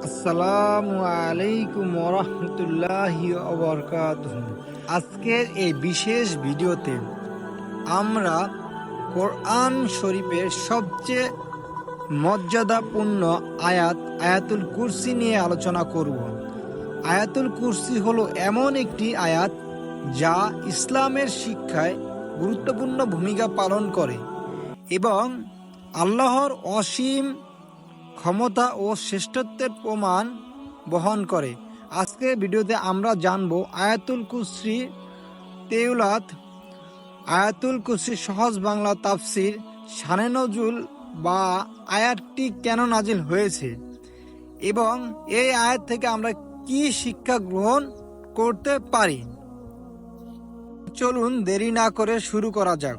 আসসালামু আলাইকুম ওরহমতুল্লাহি আজকের এই বিশেষ ভিডিওতে আমরা কোরআন শরীফের সবচেয়ে মর্যাদাপূর্ণ আয়াত, আয়াতুল কুরসি নিয়ে আলোচনা করব। আয়াতুল কুরসি হলো এমন একটি আয়াত যা ইসলামের শিক্ষায় গুরুত্বপূর্ণ ভূমিকা পালন করে এবং আল্লাহর অসীম ক্ষমতা ও শ্রেষ্ঠত্বের প্রমাণ বহন করে। আজকের ভিডিওতে আমরা জানব আয়াতুল কুসরি তেউলাত আয়াতুল কুসরি সহজ বাংলা তাফসির, সানে নজুল বা আয়াতটি কেন নাজিল হয়েছে এবং এই আয়াত থেকে আমরা কি শিক্ষা গ্রহণ করতে পারি। চলুন দেরি না করে শুরু করা যাক।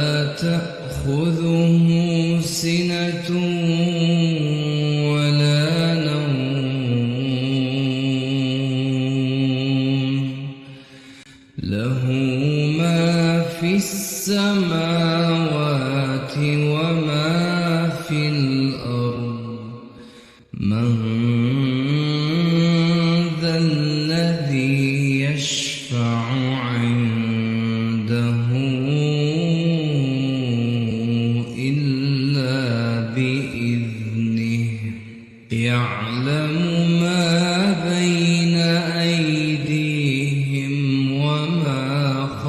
لا تأخذه سنة ولا نوم. له ما في السماوات وما في الأرض. من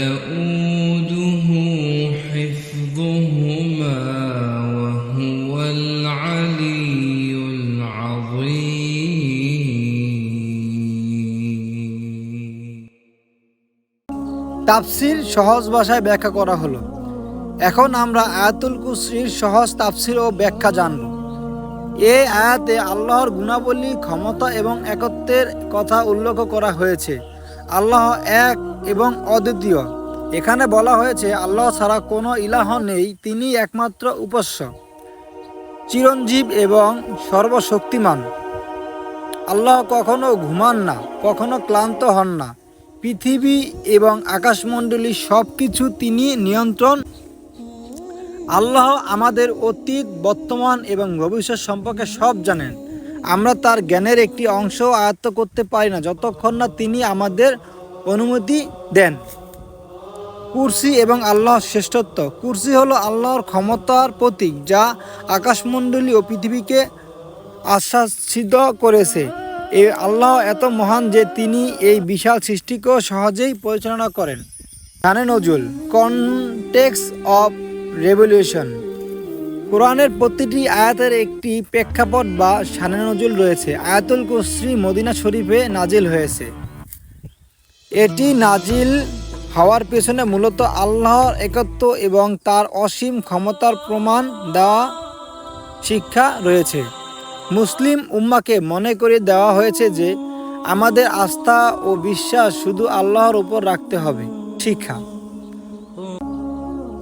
يؤوده حفظهما وهو العلي العظيم তাফসির সহজ ভাষায় ব্যাখ্যা করা হলো এখন আমরা আয়াতুল কুসরির সহজ তাফসির ও ব্যাখ্যা জানব এই আয়াতে আল্লাহর গুণাবলী ক্ষমতা এবং একত্বের কথা উল্লেখ করা হয়েছে আল্লাহ এক এবং অদ্বিতীয়। এখানে বলা হয়েছে, আল্লাহ ছাড়া কোনো ইলাহ নেই তিনি একমাত্র উপস্য, চিরঞ্জীব এবং সর্বশক্তিমান। আল্লাহ কখনো ঘুমান না, কখনো ক্লান্ত হন না। পৃথিবী এবং আকাশমণ্ডলী সব কিছু তিনি নিয়ন্ত্রণ। আল্লাহ আমাদের অতীত, বর্তমান এবং ভবিষ্যৎ সম্পর্কে সব জানেন। আমরা তার জ্ঞানের একটি অংশ আয়ত্ত করতে পারি না, যতক্ষণ না তিনি আমাদের অনুমতি দেন। কুরসি এবং আল্লাহর শ্রেষ্ঠত্ব। কুরসি হলো আল্লাহর ক্ষমতার প্রতীক যা আকাশমণ্ডলী ও পৃথিবীকে আশ্বাসিত করেছে। এই আল্লাহ এত মহান যে তিনি এই বিশাল সৃষ্টিকেও সহজেই পরিচালনা করেন। শানে নজুল। Context of revolution. কোরআনের প্রতিটি আয়াতের একটি প্রেক্ষাপট বা শানে নজুল রয়েছে। আয়াতুল কুসরি মদিনা শরীফে নাজিল হয়েছে। এটি নাজিল হওয়ার পেছনে মূলত আল্লাহর একত্ব এবং তার অসীম ক্ষমতার প্রমাণ দেওয়া শিক্ষা রয়েছে। মুসলিম উম্মাকে মনে করে দেওয়া হয়েছে যে, আমাদের আস্থা ও বিশ্বাস শুধু আল্লাহর উপর রাখতে হবে, শিক্ষা।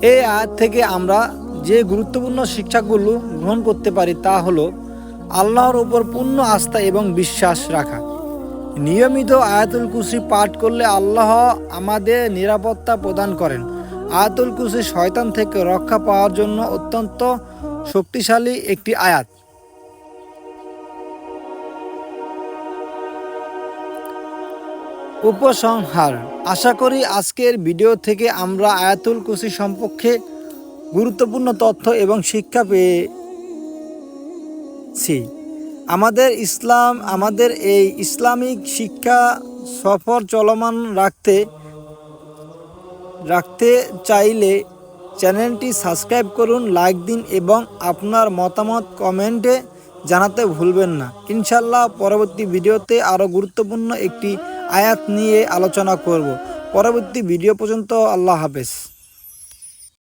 এই আয়াত থেকে আমরা যে গুরুত্বপূর্ণ শিক্ষাগুলো গ্রহণ করতে পারি তা হলো, আল্লাহর উপর পূর্ণ আস্থা এবং বিশ্বাস রাখা। নিয়মিত আয়াতুল কুসি পাঠ করলে আল্লাহ আমাদের নিরাপত্তা প্রদান করেন। আয়াতুল কুসি শয়তান থেকে রক্ষা পাওয়ার জন্য অত্যন্ত শক্তিশালী একটি আয়াত। উপসংহার। আশা করি আজকের ভিডিও থেকে আমরা আয়াতুল কুসি সম্পর্কে গুরুত্বপূর্ণ তথ্য এবং শিক্ষা পেয়েছি। আমাদের ইসলাম, আমাদের এই ইসলামিক শিক্ষা সফর চলমান রাখতে রাখতে চাইলে চ্যানেলটি সাবস্ক্রাইব করুন, লাইক দিন এবং আপনার মতামত কমেন্টে জানাতে ভুলবেন না। ইনশাল্লাহ পরবর্তী ভিডিওতে আরও গুরুত্বপূর্ণ একটি আয়াত নিয়ে আলোচনা করব। পরবর্তী ভিডিও পর্যন্ত আল্লাহ হাফেজ।